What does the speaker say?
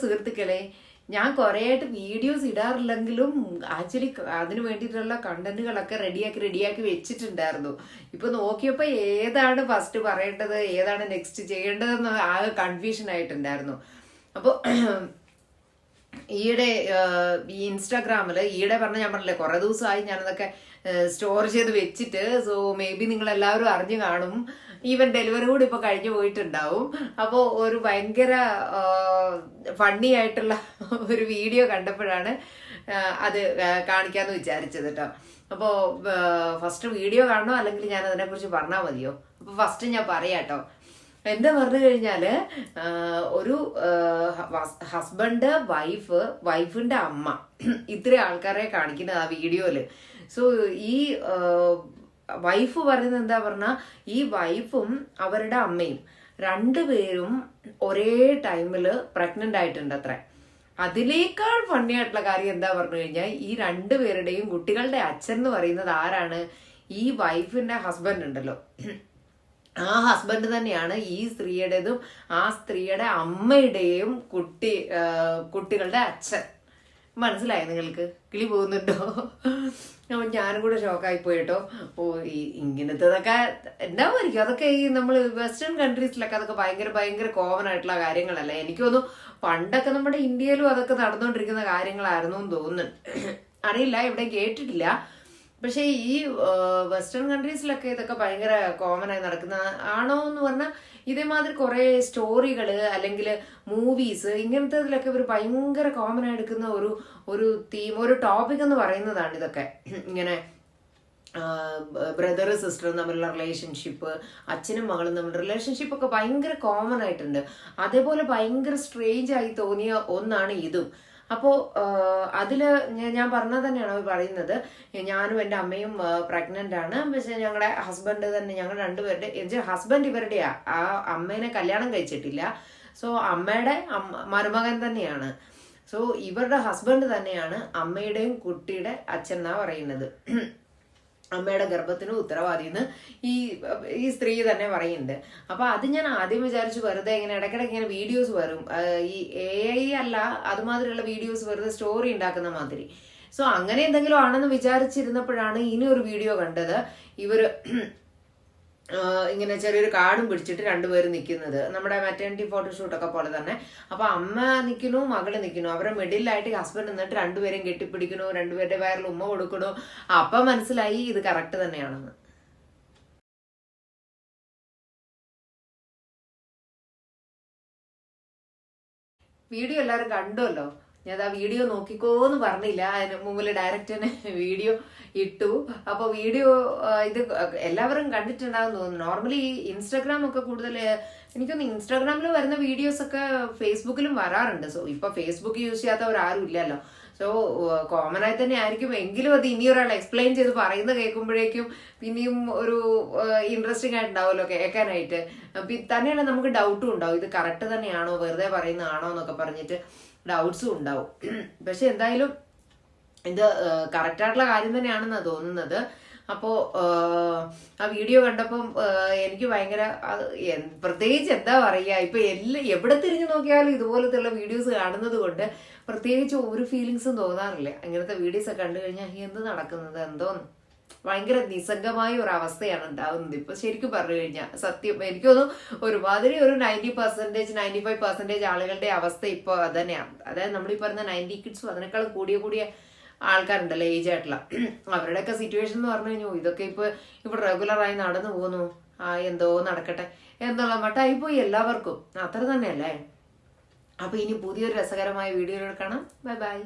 സുഹൃത്തുക്കളെ ഞാൻ കുറേയായിട്ട് videos ഇടാറില്ലെങ്കിലും actually അതിന് വേണ്ടിയിട്ടുള്ള കണ്ടന്റുകളൊക്കെ റെഡിയാക്കി റെഡിയാക്കി വെച്ചിട്ടുണ്ടായിരുന്നു. ഇപ്പൊ നോക്കിയപ്പോൾ ഏതാണ് ഫസ്റ്റ് പറയേണ്ടത് ഏതാണ് നെക്സ്റ്റ് ചെയ്യേണ്ടതെന്ന് ആകെ കൺഫ്യൂഷൻ ആയിട്ടുണ്ടായിരുന്നു. അപ്പോൾ ഈയിടെ ഈ ഇൻസ്റ്റാഗ്രാമിൽ ഈയിടെ പറഞ്ഞ ഞാൻ പറഞ്ഞില്ലേ കുറേ ദിവസമായി ഞാനതൊക്കെ സ്റ്റോർ ചെയ്ത് വെച്ചിട്ട് സോ മേ ബി നിങ്ങൾ എല്ലാവരും അറിഞ്ഞു കാണും. ഈവൻ ഡെലിവറി കൂടി ഇപ്പൊ കഴിഞ്ഞു പോയിട്ടുണ്ടാവും. അപ്പോൾ ഒരു ഭയങ്കര ഫണ്ണി ആയിട്ടുള്ള ഒരു വീഡിയോ കണ്ടപ്പോഴാണ് അത് കാണിക്കാമെന്ന് വിചാരിച്ചത് കേട്ടോ അപ്പോൾ ഫസ്റ്റ് വീഡിയോ കാണണോ അല്ലെങ്കിൽ ഞാൻ അതിനെക്കുറിച്ച് പറഞ്ഞാൽ മതിയോ? അപ്പോൾ ഫസ്റ്റ് ഞാൻ പറയാം കേട്ടോ എന്താ പറഞ്ഞു കഴിഞ്ഞാൽ ഒരു ഹസ്ബൻഡ് വൈഫ് വൈഫിന്റെ അമ്മ ഇത്ര ആൾക്കാരെ കാണിക്കുന്നത് ആ വീഡിയോയിൽ. സോ ഈ വൈഫ് പറയുന്നത് എന്താ പറഞ്ഞാ ഈ വൈഫും അവരുടെ അമ്മയും രണ്ടുപേരും ഒരേ ടൈമിൽ പ്രഗ്നന്റ് ആയിട്ടുണ്ട് അത്ര അതിനേക്കാൾ ഫണ്ണി ആയിട്ടുള്ള കാര്യം എന്താ പറഞ്ഞു കഴിഞ്ഞാൽ ഈ രണ്ടുപേരുടെയും കുട്ടികളുടെ അച്ഛൻ എന്ന് പറയുന്നത് ആരാണ്? ഈ വൈഫിന്റെ ഹസ്ബൻഡ് ഉണ്ടല്ലോ. ആ ഹസ്ബൻഡ് തന്നെയാണ് ഈ സ്ത്രീയുടേതും ആ സ്ത്രീയുടെ അമ്മയുടെയും കുട്ടി കുട്ടികളുടെ അച്ഛൻ. മനസ്സിലായി നിങ്ങൾക്ക്? കിളി പോകുന്നുണ്ടോ? അപ്പൊ ഞാനും കൂടെ ഷോക്കായി പോയിട്ടോ ഓ ഈ ഇങ്ങനത്തതൊക്കെ ഉണ്ടാവുമായിരിക്കും അതൊക്കെ ഈ നമ്മൾ വെസ്റ്റേൺ കൺട്രീസിലൊക്കെ അതൊക്കെ ഭയങ്കര ഭയങ്കര കോമൺ ആയിട്ടുള്ള കാര്യങ്ങളല്ലേ? എനിക്ക് തോന്നുന്നു പണ്ടൊക്കെ നമ്മുടെ ഇന്ത്യയിലും അതൊക്കെ നടന്നുകൊണ്ടിരിക്കുന്ന കാര്യങ്ങളായിരുന്നു എന്ന് തോന്നുന്നുണ്ട്. അറിയില്ല ഇവിടെ കേട്ടിട്ടില്ല. പക്ഷേ ഈ വെസ്റ്റേൺ കൺട്രീസിലൊക്കെ ഇതൊക്കെ ഭയങ്കര കോമൺ ആയി നടക്കുന്ന ആണോ എന്ന് പറഞ്ഞാൽ ഇതേമാതിരി കുറെ സ്റ്റോറികൾ അല്ലെങ്കിൽ മൂവീസ് ഇങ്ങനത്തെ ഇവർ ഭയങ്കര കോമൺ ആയി എടുക്കുന്ന ഒരു ഒരു തീം ഒരു ടോപ്പിക് എന്ന് പറയുന്നതാണ് ഇതൊക്കെ. ഇങ്ങനെ ബ്രദർ സിസ്റ്ററും തമ്മിലുള്ള റിലേഷൻഷിപ്പ് അച്ഛനും മകളും തമ്മിലുള്ള റിലേഷൻഷിപ്പ് ഒക്കെ ഭയങ്കര കോമൺ ആയിട്ടുണ്ട്. അതേപോലെ ഭയങ്കര സ്ട്രേഞ്ച് ആയി തോന്നിയ ഒന്നാണ് ഇതും. അപ്പോൾ അതിൽ ഞാൻ പറഞ്ഞത് തന്നെയാണ് പറയുന്നത്? ഞാനും എന്റെ അമ്മയും പ്രഗ്നന്റ് ആണ്. പക്ഷേ ഞങ്ങളുടെ ഹസ്ബൻഡ് തന്നെ ഞങ്ങൾ രണ്ടുപേരുടെ ഹസ്ബൻഡ് ഇവരുടെയാ. ആ അമ്മേനെ കല്യാണം കഴിച്ചിട്ടില്ല. സോ അമ്മയുടെ മരുമകൻ തന്നെയാണ്. സോ ഇവരുടെ ഹസ്ബൻഡ് തന്നെയാണ് അമ്മയുടെയും കുട്ടിയുടെ അച്ഛൻ എന്നാ പറയുന്നത്. അമ്മയുടെ ഗർഭത്തിന് ഉത്തരവാദി എന്ന് ഈ ഈ സ്ത്രീ തന്നെ പറയുന്നുണ്ട്. അപ്പൊ അത് ഞാൻ ആദ്യം വിചാരിച്ചു വെറുതെ ഇങ്ങനെ ഇടയ്ക്കിടയ്ക്ക് ഇങ്ങനെ വീഡിയോസ് വരും. ഈ എ ഐ അല്ല അതുമാതിരിയുള്ള വീഡിയോസ് വെറുതെ സ്റ്റോറി ഉണ്ടാക്കുന്ന മാതിരി. സോ അങ്ങനെ എന്തെങ്കിലും ആണെന്ന് വിചാരിച്ചിരുന്നപ്പോഴാണ് ഇനി ഒരു വീഡിയോ കണ്ടത്. ഇവർ ഇങ്ങനെ ചെറിയൊരു കാർഡും പിടിച്ചിട്ട് രണ്ടുപേരും നിൽക്കുന്നത് നമ്മുടെ മെറ്റേണിറ്റി ഫോട്ടോഷൂട്ടൊക്കെ പോലെ തന്നെ. അപ്പൊ അമ്മ നിൽക്കുന്നു മകൾ നിൽക്കുന്നു അവരുടെ മിഡിലായിട്ട് ഹസ്ബൻഡ് നിന്നിട്ട് രണ്ടുപേരും കെട്ടിപ്പിടിക്കണു രണ്ടുപേരുടെ വയറിൽ ഉമ്മ കൊടുക്കണു അപ്പൊ മനസ്സിലായി ഇത് കറക്റ്റ് തന്നെയാണെന്ന്. വീഡിയോ എല്ലാവരും കണ്ടുവല്ലോ? ഞാൻ ആ വീഡിയോ നോക്കിക്കോ എന്ന് പറഞ്ഞില്ല. അതിന് മുമ്പിൽ ഡയറക്ടറിന് വീഡിയോ ഇട്ടു. അപ്പൊ വീഡിയോ ഇത് എല്ലാവരും കണ്ടിട്ടുണ്ടാകും തോന്നുന്നു. നോർമലി ഇൻസ്റ്റാഗ്രാം ഒക്കെ കൂടുതൽ എനിക്കൊന്ന് ഇൻസ്റ്റാഗ്രാമിൽ വരുന്ന വീഡിയോസ് ഒക്കെ ഫേസ്ബുക്കിലും വരാറുണ്ട്. സോ ഇപ്പൊ ഫേസ്ബുക്ക് യൂസ് ചെയ്യാത്തവർ ആരും ഇല്ലല്ലോ സോ കോമൺ ആയി തന്നെ ആയിരിക്കും. എങ്കിലും അത് ഇനി ഒരാൾ എക്സ്പ്ലെയിൻ ചെയ്ത് പറയുന്നത് കേൾക്കുമ്പോഴേക്കും പിന്നെയും ഒരു ഇൻട്രസ്റ്റിംഗ് ആയിട്ടുണ്ടാവുമല്ലോ കേൾക്കാനായിട്ട്. തന്നെയാണ് നമുക്ക് ഡൗട്ടും ഉണ്ടാവും. ഇത് കറക്റ്റ് തന്നെയാണോ? വെറുതെ പറയുന്നതാണോ എന്നൊക്കെ പറഞ്ഞിട്ട്. ഡൗട്ട്സും ഉണ്ടാവും. പക്ഷെ എന്തായാലും ഇത് കറക്റ്റായിട്ടുള്ള കാര്യം തന്നെയാണെന്നാണ് തോന്നുന്നത്. അപ്പോൾ ആ വീഡിയോ കണ്ടപ്പം എനിക്ക് ഭയങ്കര പ്രത്യേകിച്ച് എന്താ പറയുക ഇപ്പൊ എല്ലാ എവിടെ തിരിഞ്ഞു നോക്കിയാലും ഇതുപോലത്തെയുള്ള വീഡിയോസ് കാണുന്നത് കൊണ്ട് പ്രത്യേകിച്ച് ഒരു ഫീലിങ്സും തോന്നാറില്ല. അങ്ങനത്തെ വീഡിയോസ് ഒക്കെ കണ്ടു കഴിഞ്ഞാൽ എന്ത് നടക്കുന്നത്? എന്തോന്ന്? ഭയങ്കര നിസ്സംഗമായ ഒരു അവസ്ഥയാണ് ഉണ്ടാകുന്നത് ഇപ്പൊ ശരിക്കും പറഞ്ഞു കഴിഞ്ഞാൽ സത്യം എനിക്കൊന്നും ഒരുമാതിരി ഒരു ninety percentage ninety five percentage ആളുകളുടെ അവസ്ഥ ഇപ്പോൾ അത് തന്നെയാണ് അതായത് നമ്മൾ ഈ പറഞ്ഞ നയന്റി കിഡ്സും അതിനേക്കാൾ കൂടിയ കൂടിയ ആൾക്കാരുണ്ടല്ലോ ഏജ് ആയിട്ടുള്ള. അവരുടെയൊക്കെ സിറ്റുവേഷൻ എന്ന് പറഞ്ഞു കഴിഞ്ഞു ഇതൊക്കെ ഇപ്പൊ ഇവിടെ റെഗുലറായി നടന്നു പോകുന്നു. ആ എന്തോ നടക്കട്ടെ എന്നുള്ള മട്ടായി പോയി എല്ലാവർക്കും. അത്ര തന്നെയല്ലേ? അപ്പോൾ ഇനി പുതിയൊരു രസകരമായ വീഡിയോയിൽ കാണാം. Bye bye